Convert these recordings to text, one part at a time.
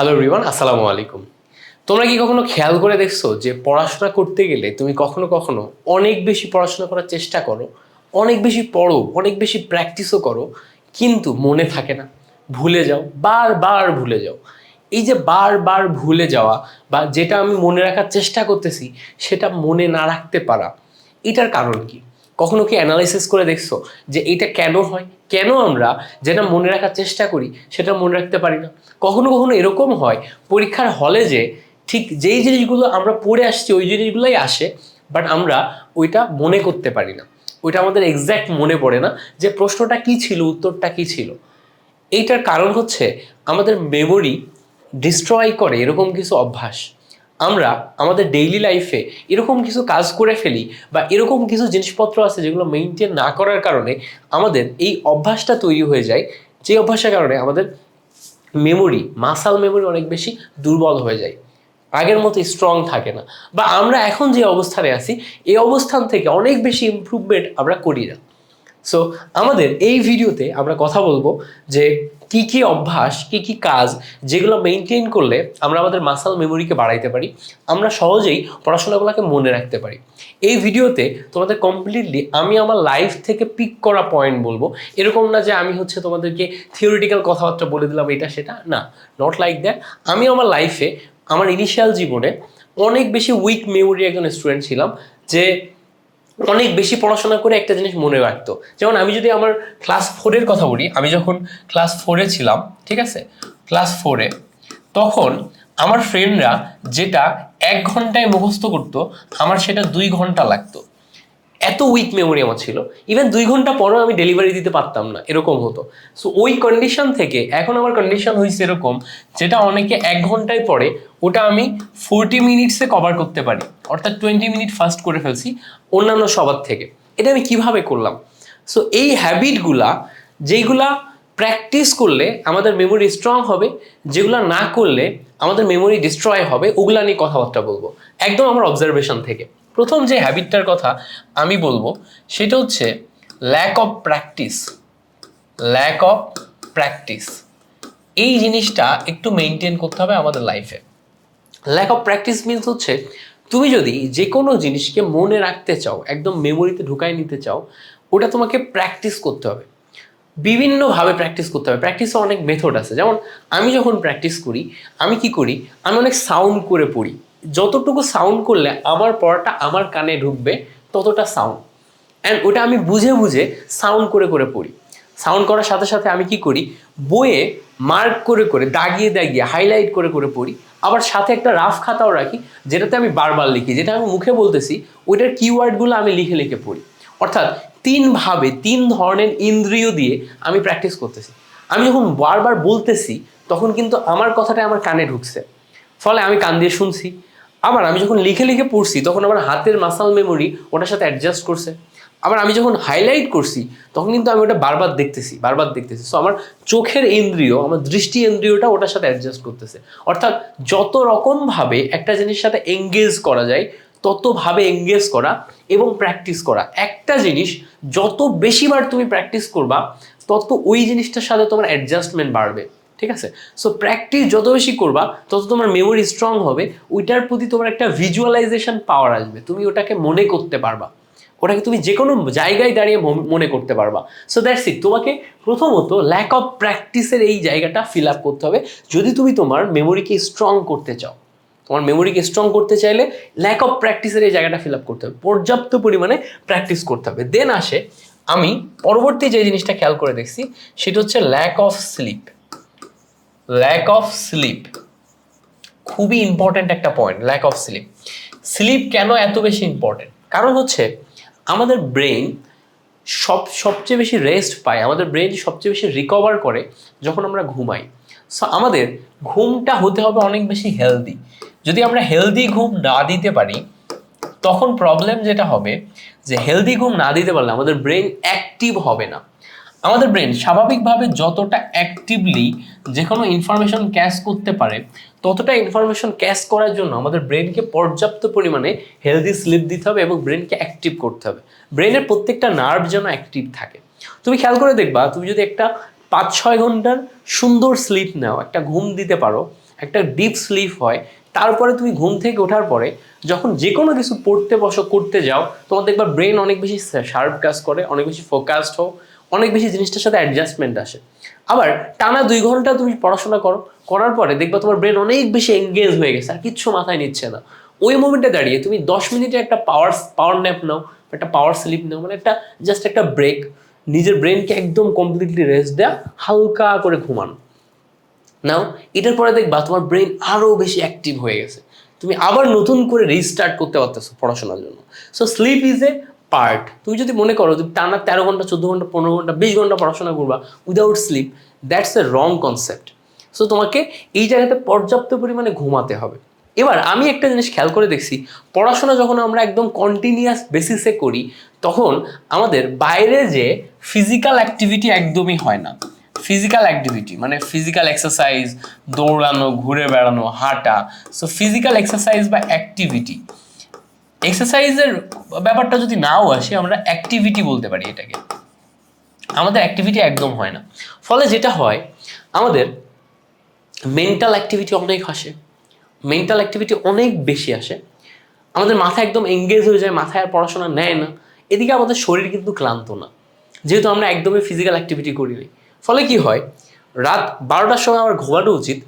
Hello Riwan আসসালামু আলাইকুম। তোমরা কি কখনো খেয়াল করে দেখছ যে পড়াশোনা করতে গেলে তুমি কখনো কখনো অনেক বেশি পড়াশোনা করার চেষ্টা করো, অনেক বেশি পড়ো, অনেক বেশি প্র্যাকটিসও করো, কিন্তু মনে থাকে না, ভুলে যাও, বারবার ভুলে যাও। এই যে বারবার ভুলে যাওয়া বা যেটা আমি মনে রাখার চেষ্টা করতেছি, সেটা মনে না রাখতে পারা, এটার কারণ কি? কখনো কি অ্যানালাইসিস করে দেখছ যে এটা কেন হয়? কেন আমরা যেটা মনে রাখার চেষ্টা করি সেটা মনে রাখতে পারি না? কখনো কখনো এরকম হয় পরীক্ষার হলে যে ঠিক যেই জিনিসগুলো আমরা পড়ে আসছি ওই জিনিসগুলোই আসে বাট আমরা ওইটা মনে করতে পারি না। ওইটা আমাদের এক্স্যাক্ট মনে পড়ে না যে প্রশ্নটা কি ছিল, উত্তরটা কি ছিল? এইটার কারণ হচ্ছে আমাদের মেমোরি ডিস্ট্রয় করে এরকম কিছু অভ্যাস। আমরা আমাদের ডেইলি লাইফে এরকম কিছু কাজ করে ফেলি বা এরকম কিছু জিনিসপত্র আছে যেগুলো মেনটেন না করার কারণে আমাদের এই অভ্যাসটা তৈরি হয়ে যায়। যে অভ্যাসের কারণে আমাদের মেমোরি মাসাল মেমোরি অনেক বেশি দুর্বল হয়ে যায়। আগের মতো স্ট্রং থাকে না। বা আমরা এখন যে অবস্থানে আছি, এই অবস্থান থেকে অনেক বেশি ইমপ্রুভমেন্ট আমরা করি না। সো আমাদের এই ভিডিওতে আমরা কথা বলব যে কি কি অভ্যাস, কি কি কাজ যেগুলো মেনটেন করলে আমরা আমাদের মাসাল মেমোরিকে বাড়াইতে পারি, আমরা সহজেই পড়াশোনাগুলোকে মনে রাখতে পারি। এই ভিডিওতে তোমাদের কমপ্লিটলি আমি আমার লাইফ থেকে পিক করা পয়েন্ট বলব। এরকম না যে আমি হচ্ছে তোমাদেরকে থিওরিটিক্যাল কথাবার্তা বলে দিলাম এটা সেটা, না নট লাইক দ্যাট আমি আমার লাইফে আমার ইনিশিয়াল জীবনে অনেক বেশি উইক মেমোরি একজন স্টুডেন্ট ছিলাম যে অনেক বেশি পড়াশোনা করে একটা জিনিস মনে রাখতো। যেমন আমি যদি আমার ক্লাস ফোরের কথা বলি, আমি যখন ক্লাস ফোরে ছিলাম, ঠিক আছে? ক্লাস ফোরে তখন আমার ফ্রেন্ডরা যেটা এক ঘন্টায় মুখস্থ করতো, আমার সেটা দুই ঘণ্টা লাগতো। এত উইক মেমোরি আমার ছিল। ইভেন দুই ঘণ্টা পরেও আমি ডেলিভারি দিতে পারতাম না, এরকম হতো। সো ওই কন্ডিশন থেকে এখন আমার কন্ডিশন হয়েছে এরকম, যেটা অনেকে এক ঘন্টায় পড়ে, ওটা আমি ফোরটি মিনিটসে কভার করতে পারি। অর্থাৎ টোয়েন্টি মিনিট ফাস্ট করে ফেলছি অন্যান্য সবার থেকে। এটা আমি কীভাবে করলাম? সো এই হ্যাবিটগুলা যেইগুলা প্র্যাকটিস করলে আমাদের মেমোরি স্ট্রং হবে, যেগুলা না করলে আমাদের মেমোরি ডিস্ট্রয় হবে, ওগুলা নিয়ে কথাবার্তা বলব। একদম আমার অবজারভেশন থেকে। প্রথম যে হ্যাবিটটার কথা আমি বলব, সেটা হচ্ছে lack of practice lack of practice এই জিনিসটা একটু মেনটেন করতে হবে আমাদের লাইফে ল্যাক অফ প্র্যাকটিস মিনস হচ্ছে, তুমি যদি যে কোনো জিনিসকে মনে রাখতে চাও, একদম মেমোরিতে ঢুকাই নিতে চাও, ওটা তোমাকে প্র্যাকটিস করতে হবে। বিভিন্নভাবে প্র্যাকটিস করতে হবে। প্র্যাকটিসে অনেক মেথড আছে। যেমন, আমি যখন প্র্যাকটিস করি, আমি কি করি? আমি অনেক সাউন্ড করে পড়ি। যতটুকু সাউন্ড করলে আমার পড়াটা আমার কানে ঢুকবে, ততটা সাউন্ড অ্যান্ড ওটা আমি বুঝে বুঝে সাউন্ড করে করে পড়ি। সাউন্ড করার সাথে সাথে আমি কি করি, বইয়ে মার্ক করে করে, দাগিয়ে দাগিয়ে হাইলাইট করে করে পড়ি। আবার সাথে একটা রাফ খাতাও রাখি, যেটাতে আমি বারবার লিখি, যেটা আমি মুখে বলতেছি, ওইটার কিওয়ার্ডগুলো আমি লিখে লিখে পড়ি। অর্থাৎ তিনভাবে তিন ধরনের ইন্দ্রিয় দিয়ে আমি প্র্যাকটিস করতেছি। আমি যখন বারবার বলতেছি, তখন কিন্তু আমার কথাটা আমার কানে ঢুকছে। ফলে আমি কান দিয়ে শুনছি আবার আমি যখন লিখে লিখে পড়ছি, তখন আমার হাতের মাসাল মেমোরি ওটার সাথে অ্যাডজাস্ট করছে। আবার আমি যখন হাইলাইট করছি, তখন কিন্তু আমি ওটা বারবার দেখতেছি বারবার দেখতেছি। সো আমার চোখের ইন্দ্রিয়, আমার দৃষ্টি ইন্দ্রিয়টা ওটার সাথে অ্যাডজাস্ট করতেছে। অর্থাৎ যত রকমভাবে একটা জিনিসের সাথে এঙ্গেজ করা যায়, ততভাবে এঙ্গেজ করা এবং প্র্যাকটিস করা। একটা জিনিস, যত বেশিবার তুমি প্র্যাকটিস করবা, তত ওই জিনিসটার সাথে তোমার অ্যাডজাস্টমেন্ট বাড়বে। ঠিক আছে? সো প্র্যাকটিস যত বেশি করবা, তত তোমার মেমোরি স্ট্রং হবে, ওইটার প্রতি তোমার একটা ভিজুয়ালাইজেশন পাওয়ার আসবে। তুমি ওটাকে মনে করতে পারবা। ওটাকে তুমি যে কোনো জায়গায় দাঁড়িয়ে মনে করতে পারবা। সো দ্যাটস ইট তোমাকে প্রথমত ল্যাক অফ প্র্যাকটিসের এই জায়গাটা ফিল আপ করতে হবে। যদি তুমি তোমার মেমোরিকে স্ট্রং করতে চাও, তোমার মেমোরিকে স্ট্রং করতে চাইলে ল্যাক অফ প্র্যাকটিসের এই জায়গাটা ফিল আপ করতে হবে। পর্যাপ্ত পরিমাণে প্র্যাকটিস করতে হবে। দেন আসে, আমি পরবর্তী যে জিনিসটা খেয়াল করে দেখছি, সেটা হচ্ছে lack of sleep lack of sleep খুবই ইম্পর্ট্যান্ট একটা point lack of sleep sleep কেন এত বেশি ইম্পর্ট্যান্ট কারণ হচ্ছে, আমাদের ব্রেন সব, সবচেয়ে বেশি রেস্ট পায়, আমাদের ব্রেন সবচেয়ে বেশি রিকভার করে যখন আমরা ঘুমাই। সো আমাদের ঘুমটা হতে হবে অনেক বেশি হেলদি যদি আমরা হেলদি ঘুম না দিতে পারি, তখন প্রবলেম যেটা হবে যে হেলদি ঘুম না দিতে পারলে আমাদের ব্রেন অ্যাক্টিভ হবে না। আমাদের ব্রেন স্বাভাবিকভাবে যতটা অ্যাক্টিভলি যে কোনো ইনফরমেশন ক্যাশ করতে পারে, ততটা ইনফরমেশন ক্যাশ করার জন্য আমাদের ব্রেনকে পর্যাপ্ত পরিমাণে হেলদি স্লিপ দিতে হবে এবং ব্রেনকে অ্যাক্টিভ করতে হবে। ব্রেনের প্রত্যেকটা নার্ভ যেন অ্যাক্টিভ থাকে। তুমি খেয়াল করে দেখবা, তুমি যদি একটা পাঁচ ছয় ঘণ্টার সুন্দর স্লিপ নাও, একটা ঘুম দিতে পারো, একটা ডিপ স্লিপ হয়, তারপরে তুমি ঘুম থেকে ওঠার পরে যখন যে কোনো কিছু পড়তে বসো, করতে যাও তোমার দেখবা ব্রেন অনেক বেশি শার্প কাজ করে, অনেক বেশি ফোকাসড হও অনেক বেশি জিনিসটার সাথে অ্যাডজাস্টমেন্ট আসে। আবার টানা দুই ঘণ্টা তুমি পড়াশোনা করো, করার পরে দেখবা তোমার ব্রেন অনেক বেশি এঙ্গেজ হয়ে গেছে, আর কিচ্ছু মাথায় নিচ্ছে না। ওই মোমেন্টে দাঁড়িয়ে তুমি দশ মিনিটে একটা পাওয়ার পাওয়ার ন্যাপ নাও, একটা পাওয়ার স্লিপ নাও মানে একটা জাস্ট একটা ব্রেক নিজের ব্রেনকে একদম কমপ্লিটলি রেস্ট দেওয়া হালকা করে ঘুমানো। নাও এটার পরে দেখবা তোমার ব্রেন আরও বেশি অ্যাক্টিভ হয়ে গেছে। তুমি আবার নতুন করে রিস্টার্ট করতে পারতেছো পড়াশোনার জন্য। So sleep is a part. তুমি যদি মনে করো যে টানা তেরো ঘণ্টা, চোদ্দ ঘণ্টা, পনেরো ঘণ্টা, বিশ ঘণ্টা পড়াশোনা করবা without sleep that's a wrong concept so তোমাকে এই জায়গাতে পর্যাপ্ত পরিমাণে ঘুমাতে হবে। এবার আমি একটা জিনিস খেয়াল করে দেখছি, পড়াশোনা যখন আমরা একদম কন্টিনিউয়াস বেসিসে করি, তখন আমাদের বাইরে যে ফিজিক্যাল অ্যাক্টিভিটি একদমই হয় না। ফিজিক্যাল অ্যাক্টিভিটি মানে ফিজিক্যাল এক্সারসাইজ দৌড়ানো, ঘুরে বেড়ানো, হাঁটা। সো ফিজিক্যাল এক্সারসাইজ বা অ্যাক্টিভিটি এক্সারসাইজের ব্যাপারটা যদি নাও আসে, আমরা অ্যাক্টিভিটি বলতে পারি এটাকে। আমাদের অ্যাক্টিভিটি একদম হয় না। ফলে যেটা হয়, আমাদের মেন্টাল অ্যাক্টিভিটি অনেক আসে। মেন্টাল অ্যাক্টিভিটি অনেক বেশি আসে। আমাদের মাথা একদম এঙ্গেজ হয়ে যায়, মাথায় আর পড়াশোনা নেয় না। এদিকে আমাদের শরীর কিন্তু ক্লান্ত না। যেহেতু আমরা একদমই ফিজিক্যাল অ্যাক্টিভিটি করিনি ফলে কি হয়, রাত বারোটার সময় আমার ঘুমানো উচিত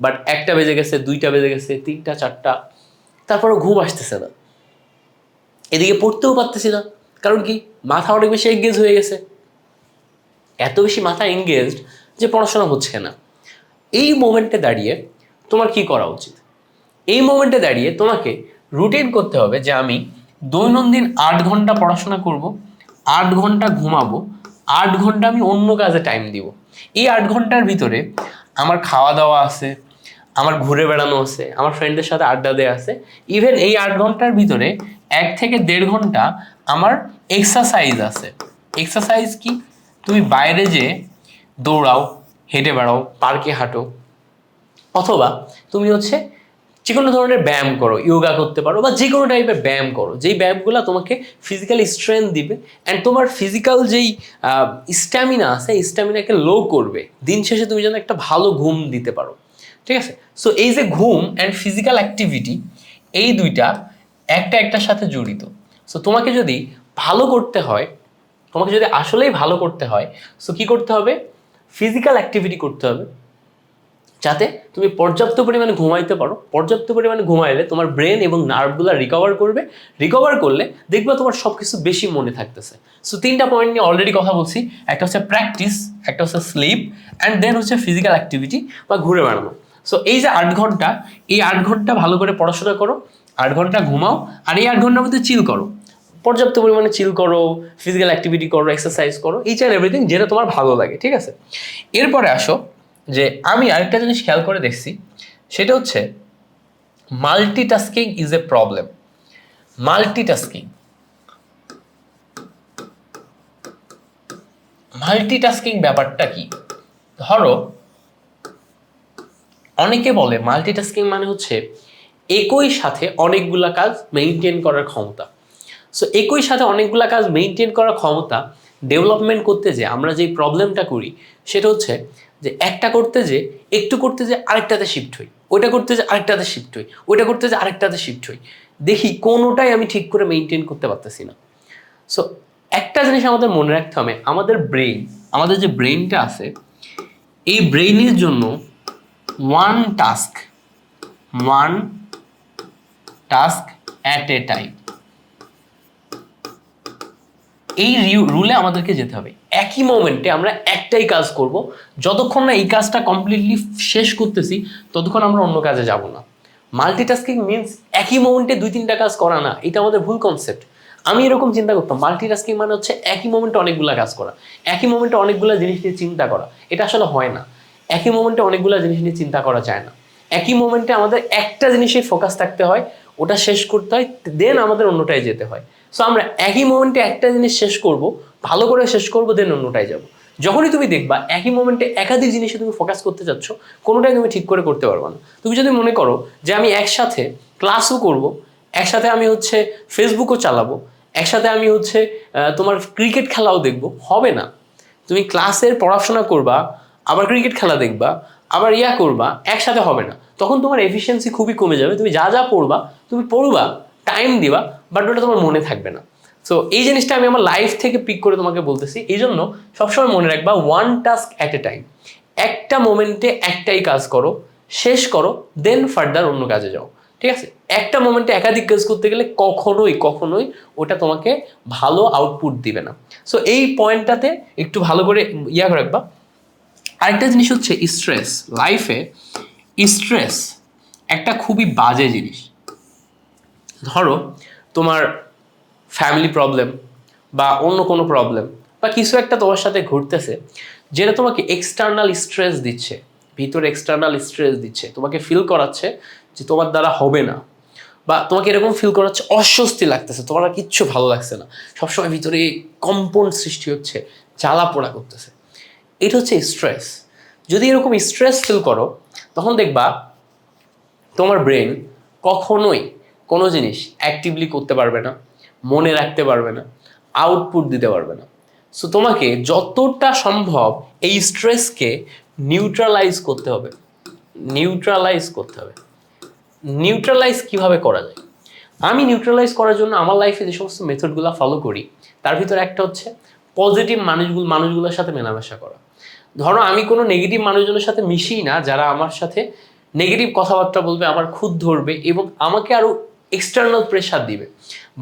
বাট একটা বেজে গেছে, দুইটা বেজে গেছে, তিনটা, চারটা তারপরে ঘুম আসতেছে না। এদিকে পড়তেও পারতেছি না। কারণ কি? মাথা অনেক বেশি এঙ্গেজ হয়ে গেছে। এত বেশি মাথা এঙ্গেজড যে পড়াশোনা হচ্ছে না। এই মোমেন্টে দাঁড়িয়ে তোমার কি করা উচিত? এই মোমেন্টে দাঁড়িয়ে তোমাকে রুটিন করতে হবে যে আমি দৈনন্দিন আট ঘণ্টা পড়াশোনা করব, আট ঘণ্টা ঘুমাবো, আট ঘণ্টা আমি অন্য কাজে টাইম দিব। এই আট ঘণ্টার ভিতরে আমার খাওয়া দাওয়া আছে আমার ঘুরে বেড়ানো আছে, আমার ফ্রেন্ডদের সাথে আড্ডা দেওয়া আছে। ইভেন এই আট ঘণ্টার ভিতরে এক থেকে দেড় ঘণ্টা আমার এক্সারসাইজ আছে। এক্সারসাইজ কি? তুমি বাইরে যে দৌড়াও, হেঁটে বেড়াও, পার্কে হাঁটো, অথবা তুমি হচ্ছে যে কোনো ধরনের ব্যায়াম করো ইয়োগা করতে পারো বা যে কোনো টাইপের ব্যায়াম করো, যেই ব্যায়ামগুলো তোমাকে ফিজিক্যালি স্ট্রেংথ দিবে অ্যান্ড তোমার ফিজিক্যাল যেই স্ট্যামিনা আছে স্ট্যামিনাকে লো করবে। দিন শেষে তুমি যেন একটা ভালো ঘুম দিতে পারো। ঠিক আছে? সো এই যে ঘুম অ্যান্ড ফিজিক্যাল অ্যাক্টিভিটি এই দুইটা একটা একটার সাথে জড়িত। সো তোমাকে যদি ভালো করতে হয়, তোমাকে যদি আসলেই ভালো করতে হয় সো কী করতে হবে? ফিজিক্যাল অ্যাক্টিভিটি করতে হবে। যাতে তুমি পর্যাপ্ত পরিমাণে ঘুমাইতে পারো। পর্যাপ্ত পরিমাণে ঘুমাইলে তোমার ব্রেন এবং নার্ভগুলো রিকভার করবে। রিকভার করলে দেখবে তোমার সব কিছু বেশি মনে থাকতেছে। সো তিনটা পয়েন্ট নিয়ে অলরেডি কথা বলছি। একটা হচ্ছে প্র্যাকটিস একটা হচ্ছে স্লিপ অ্যান্ড দেন হচ্ছে ফিজিক্যাল অ্যাক্টিভিটি বা ঘুরে বেড়ানো। সো এই যে আট ঘণ্টা, এই আট ঘণ্টা ভালো করে পড়াশোনা করো, আট ঘণ্টা ঘুমাও, আর এই আট ঘণ্টার মধ্যে চিল করো। পর্যাপ্ত পরিমাণে চিল করো ফিজিক্যাল অ্যাক্টিভিটি করো এক্সারসাইজ করো ইচ অ্যান্ড এভরিথিং যেটা তোমার ভালো লাগে, ঠিক আছে? এরপরে আসো, যে আমি আরেকটা জিনিস খেয়াল করে দেখছি, সেটা হচ্ছে multitasking is a problem multitasking multitasking ব্যাপারটা কি? ধরো অনেকে বলে মাল্টিটাস্কিং মানে হচ্ছে একই সাথে অনেকগুলা কাজ মেনটেন করার ক্ষমতা। সো একই সাথে অনেকগুলা কাজ মেনটেন করার ক্ষমতা ডেভেলপমেন্ট করতে যে আমরা যেই প্রবলেমটা করি, সেটা হচ্ছে যে একটা করতে যে একটু করতে যে আরেকটাতে শিফট হই, ওইটা করতে যে আরেকটাতে শিফট হই, ওইটা করতে যে আরেকটাতে শিফট হই। দেখি কোনোটাই আমি ঠিক করে মেনটেন করতে পারতেছি না। সো একটা জিনিস আমাদের মনে রাখতে হবে, আমাদের ব্রেন আমাদের যে ব্রেনটা আছে, এই ব্রেইনের জন্য one task one task at a time এই রুলে আমাদেরকে যেতে হবে। একই মোমেন্টে আমরা একটাই কাজ করব। যতক্ষণ না এই কাজটা কমপ্লিটলি শেষ করতেছি, ততক্ষণ আমরা অন্য কাজে যাব না। মাল্টিটাস্কিং মিনস একই মোমেন্টে দুই, তিনটা কাজ করা না। এটা আমাদের ভুল কনসেপ্ট আমি এরকম চিন্তা করতাম মাল্টিটাস্কিং মানে হচ্ছে একই মোমেন্টে অনেকগুলো কাজ করা। একই মোমেন্টে অনেকগুলো জিনিস নিয়ে চিন্তা করা। এটা আসলে হয় না। একই মোমেন্টে অনেকগুলো জিনিস নিয়ে চিন্তা করা যায় না। একই মোমেন্টে আমাদের একটা জিনিসে ফোকাস থাকতে হয়, ওটা শেষ করতে হয় দেন আমাদের অন্যটায় যেতে হয়। সো আমরা একই মোমেন্টে একটা জিনিস শেষ করব, ভালো করে শেষ করব দেন অন্যটায় যাব। যখনই তুমি দেখবা একই মোমেন্টে একাধিক জিনিসে তুমি ফোকাস করতে চাচ্ছ, কোনোটাই তুমি ঠিক করে করতে পারবে না। তুমি যদি মনে করো যে আমি একসাথে ক্লাসও করব, একসাথে আমি হচ্ছে ফেসবুকও চালাবো, একসাথে আমি হচ্ছে তোমার ক্রিকেট খেলাও দেখব, হবে না। তুমি ক্লাসের পড়াশোনা করবা আবার ক্রিকেট খেলা দেখবা, আবার ইয়া করবা, একসাথে হবে না। তখন তোমার এফিসিয়েন্সি খুবই কমে যাবে। তুমি যা যা পড়বা, তুমি পড়বা টাইম দিবা বাট ওটা তোমার মনে থাকবে না। সো এই জিনিসটা আমি আমার লাইফ থেকে পিক করে তোমাকে বলতেছি। এই জন্য সবসময় মনে রাখবা one task at a time একটা মোমেন্টে একটাই কাজ করো, শেষ করো দেন ফার্দার অন্য কাজে যাও। ঠিক আছে? একটা মোমেন্টে একাধিক কাজ করতে গেলে কখনোই কখনোই ওটা তোমাকে ভালো আউটপুট দিবে না। সো এই পয়েন্টটাতে একটু ভালো করে ইয়া রাখবা। আরেকটা জিনিস হচ্ছে স্ট্রেস লাইফে স্ট্রেস একটা খুবই বাজে জিনিস। ধরো তোমার ফ্যামিলি প্রবলেম বা অন্য কোনো প্রবলেম বা কিছু একটা তোমার সাথে ঘুরতেছে যেটা তোমাকে এক্সটার্নাল স্ট্রেস দিচ্ছে, ভিতরে এক্সটার্নাল স্ট্রেস দিচ্ছে, তোমাকে ফিল করাচ্ছে যে তোমার দ্বারা হবে না বা তোমাকে এরকম ফিল করাচ্ছে, অস্বস্তি লাগতেছে, তোমার কিচ্ছু ভালো লাগছে না। সবসময় ভিতরে কম্পন সৃষ্টি হচ্ছে জ্বালা পোড়া করতেছে। এটা হচ্ছে স্ট্রেস যদি এরকম স্ট্রেস ফিল করো, তখন দেখবা তোমার ব্রেন কখনোই কোনো জিনিস অ্যাক্টিভলি করতে পারবে না, মনে রাখতে পারবে না আউটপুট দিতে পারবে না। সো তোমাকে যতটা সম্ভব এই স্ট্রেসকে নিউট্রালাইজ করতে হবে। নিউট্রালাইজ করতে হবে। নিউট্রালাইজ কীভাবে করা যায়? আমি নিউট্রালাইজ করার জন্য আমার লাইফে যে সমস্ত মেথডগুলো ফলো করি, তার ভিতরে একটা হচ্ছে পজিটিভ মানুষগুলো, মানুষগুলোর সাথে মেলামেশা করা। ধরো আমি কোনো নেগেটিভ মানুষজনের সাথে মিশি না, যারা আমার সাথে নেগেটিভ কথাবার্তা বলবে, আমার খুদ ধরবে এবং আমাকে আরও এক্সটার্নাল প্রেশার দিবে।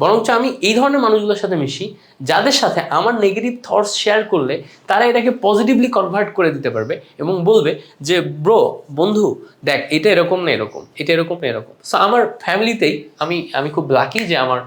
বরঞ্চ আমি এই ধরনের মানুষগুলোর সাথে মিশি, যাদের সাথে আমার নেগেটিভ থটস শেয়ার করলে তারা এটাকে পজিটিভলি কনভার্ট করে দিতে পারবে এবং বলবে যে, ব্রো, বন্ধু, দেখ, এটা এরকম না এরকম, এটা এরকম না এরকম। সো আমার ফ্যামিলিতেই আমি আমি খুব লাকি যে আমার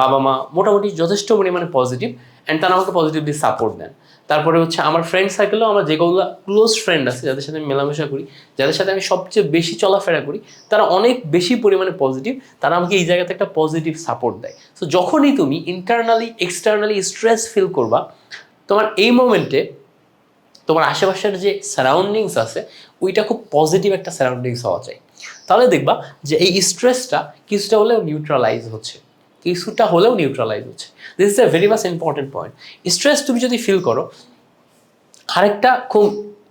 বাবা মা মোটামুটি যথেষ্ট পরিমাণে পজিটিভ অ্যান্ড তারা আমাকে পজিটিভলি সাপোর্ট দেন। তারপরে হচ্ছে আমার ফ্রেন্ড সার্কেলেও আমার যেগুলো ক্লোজ ফ্রেন্ড আছে, যাদের সাথে আমি মেলামেশা করি, যাদের সাথে আমি সবচেয়ে বেশি চলাফেরা করি, তারা অনেক বেশি পরিমাণে পজিটিভ তারা আমাকে এই জায়গাতে একটা পজিটিভ সাপোর্ট দেয়। সো যখনই তুমি ইন্টারনালি এক্সটার্নালি স্ট্রেস ফিল করবা, তোমার এই মোমেন্টে তোমার আশেপাশের যে সারাউন্ডিংস আছে, ওইটা খুব পজিটিভ একটা সারাউন্ডিংস হওয়া চাই। তাহলে দেখবা যে এই স্ট্রেসটা কিছুটা হলেও নিউট্রালাইজ হচ্ছে। কিছুটা হলেও নিউট্রালাইজ হচ্ছে। This is a very much important point stress তুমি যদি ফিল করো, আরেকটা খুব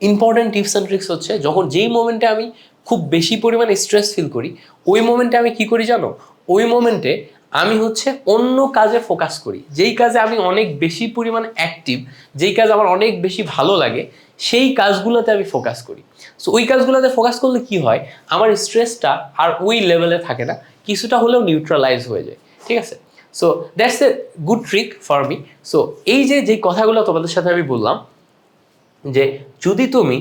ইম্পর্টেন্ট টিপস অ্যান্ড ট্রিক্স হচ্ছে, যখন যেই মোমেন্টে আমি খুব বেশি পরিমাণে স্ট্রেস ফিল করি, ওই মোমেন্টে আমি কি করি জানো? ওই মোমেন্টে আমি হচ্ছে অন্য কাজে ফোকাস করি। যেই কাজে আমি অনেক বেশি পরিমাণে অ্যাক্টিভ যেই কাজ আমার অনেক বেশি ভালো লাগে, সেই কাজগুলোতে আমি ফোকাস করি। সো ওই কাজগুলোতে ফোকাস করলে কি হয়? আমার স্ট্রেসটা আর ওই লেভেলে থাকে না। কিছুটা হলেও নিউট্রালাইজ হয়ে যায়। ঠিক আছে? So that's a good trick for me so এই যে যে কথাগুলো তোমাদের সাথে আমি বললাম, যে যদি তুমি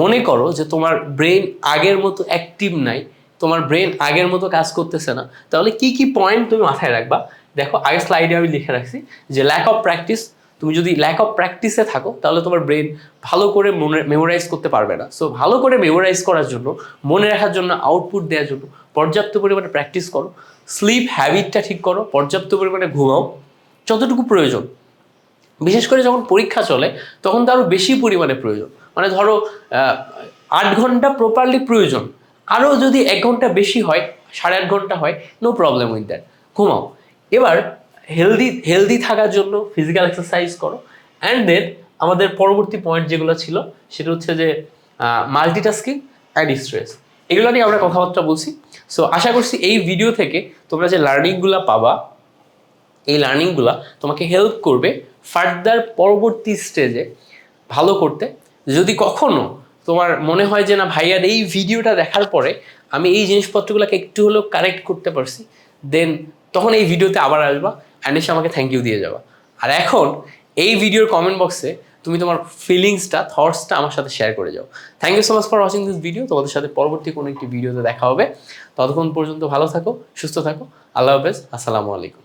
মনে করো যে তোমার ব্রেন আগের মতো অ্যাক্টিভ নাই, তোমার ব্রেন আগের মতো কাজ করতেছে না, তাহলে কি কি পয়েন্ট তুমি মাথায় রাখবা? দেখো, আগের স্লাইডে আমি লিখে রাখছি, যে ল্যাক অফ প্র্যাকটিস তুমি যদি ল্যাক অফ প্র্যাকটিসে থাকো, তাহলে তোমার ব্রেন ভালো করে মনে মেমোরাইজ করতে পারবে না। সো ভালো করে মেমোরাইজ করার জন্য, মনে রাখার জন্য আউটপুট দেওয়ার জন্য, পর্যাপ্ত পরিমাণে প্র্যাকটিস করো। স্লিপ হ্যাবিটটা ঠিক করো, পর্যাপ্ত পরিমাণে ঘুমাও, যতটুকু প্রয়োজন। বিশেষ করে যখন পরীক্ষা চলে, তখন তো আরও বেশি পরিমাণে প্রয়োজন। মানে ধরো আট ঘণ্টা প্রপারলি প্রয়োজন। আরও যদি এক ঘণ্টা বেশি হয়, সাড়ে আট ঘণ্টা হয় নো প্রবলেম উইথ দ্যাট ঘুমাও। এবার হেলদি হেলদি থাকার জন্য ফিজিক্যাল এক্সারসাইজ করো। অ্যান্ড দেন আমাদের পরবর্তী পয়েন্ট যেগুলো ছিল, সেটা হচ্ছে যে মাল্টিটাস্কিং অ্যান্ড স্ট্রেস এগুলো নিয়ে আমরা কথাবার্তা বলছি। সো আশা করছি এই ভিডিও থেকে তোমরা যে লার্নিংগুলো পাবা, এই লার্নিংগুলো তোমাকে হেল্প করবে ফার্দার পরবর্তী স্টেজে ভালো করতে। যদি কখনো তোমার মনে হয় যে না ভাইয়ার এই ভিডিওটা দেখার পরে আমি এই জিনিসপত্রগুলোকে একটু হলেও কারেক্ট করতে পারছি দেন তখন এই ভিডিওতে আবার আসবা অ্যান্ড এসে আমাকে থ্যাংক ইউ দিয়ে যাবা। আর এখন এই ভিডিওর কমেন্ট বক্সে তুমি তোমার ফিলিংসটা থটসটা আমার সাথে শেয়ার করে যাও। Thank you so much for watching this video তোমাদের সাথে পরবর্তী কোনো একটি ভিডিওতে দেখা হবে। ততক্ষণ পর্যন্ত ভালো থাকো, সুস্থ থাকো। আল্লাহ হাফেজ। আসসালামু আলাইকুম।